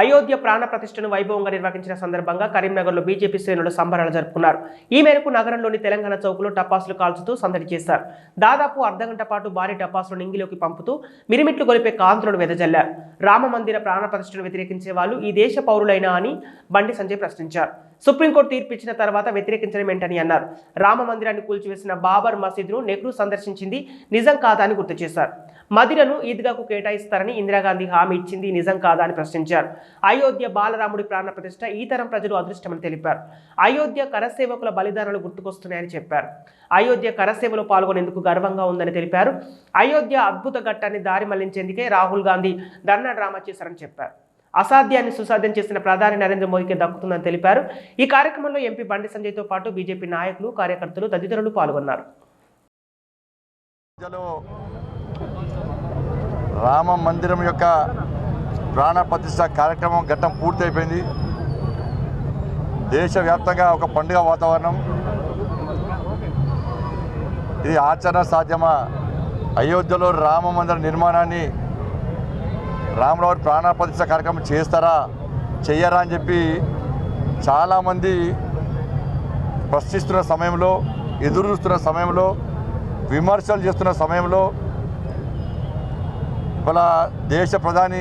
అయోధ్య ప్రాణ ప్రతిష్టను వైభవంగా నిర్వహించిన సందర్భంగా కరీంనగర్లో బీజేపీ శ్రేణులు సంబరాలు జరుపుకున్నారు. ఈ మేరకు నగరంలోని తెలంగాణ చౌకులో టపాసులు కాల్చుతూ సందడి చేశారు. దాదాపు అర్ధగంట పాటు భారీ టపాసులు నింగిలోకి పంపుతూ మిరిమిట్లు గొలిపే కాంతులను వెదజల్లారు. రామ మందిర ప్రాణ ప్రతిష్టను వ్యతిరేకించే వాళ్ళు ఈ దేశ పౌరులైనా అని బండి సంజయ్ ప్రశ్నించారు. సుప్రీంకోర్టు తీర్పు ఇచ్చిన తర్వాత వ్యతిరేకించడం ఏంటని అన్నారు. రామ మందిరాన్ని కూల్చివేసిన బాబర్ మసీదును నెహ్రూ సందర్శించింది నిజం కాదా అని గుర్తు చేశారు. మదిరను ఈద్గాకు కేటాయిస్తారని ఇందిరాగాంధీ హామీ ఇచ్చింది నిజం కాదా అని ప్రశ్నించారు. అయోధ్య బాలరాముడి ప్రాణ ప్రతిష్ట ఈ తరం ప్రజలు అదృష్టమని తెలిపారు. అయోధ్య కరసేవకుల బలిదానాలు గుర్తుకొస్తున్నాయని చెప్పారు. అయోధ్య కరసేవలో పాల్గొనేందుకు గర్వంగా ఉందని తెలిపారు. అయోధ్య అద్భుత ఘట్టాన్ని దారి మళ్ళించేందుకే రాహుల్ గాంధీ ధర్నా డ్రామా చేశారని చెప్పారు. అసాధ్యాన్ని సుసాధ్యం చేసిన ప్రధాని నరేంద్ర మోదీకి దక్కుతుందని తెలిపారు. ఈ కార్యక్రమంలో ఎంపీ బండి సంజయ్తో పాటు బీజేపీ నాయకులు కార్యకర్తలు తదితరులు పాల్గొన్నారు. రామ మందిరం యొక్క ప్రాణ ప్రతిష్ట కార్యక్రమం ఘట్టం పూర్తయిపోయింది. దేశవ్యాప్తంగా ఒక పండుగ వాతావరణం. ఇది ఆచరణ సాధ్యమా? అయోధ్యలో రామ మందిర నిర్మాణాన్ని రామరావు ప్రాణ ప్రతిష్ట కార్యక్రమం చేస్తారా? చెయ్యరా అని చెప్పి చాలామంది ప్రశ్నిస్తున్న సమయంలో ఎదురు చూస్తున్న సమయంలో విమర్శలు చేస్తున్న సమయంలో ఇవాళ దేశ ప్రధాని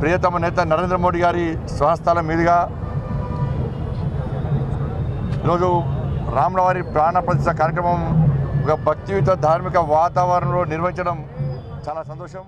ప్రియతమ నేత నరేంద్ర మోడీ గారి స్వహస్తాల మీదుగా ఈరోజు రామనవారి ప్రాణ ప్రతిష్ట కార్యక్రమం ఒక భక్తియుత ధార్మిక వాతావరణంలో నిర్వహించడం చాలా సంతోషం.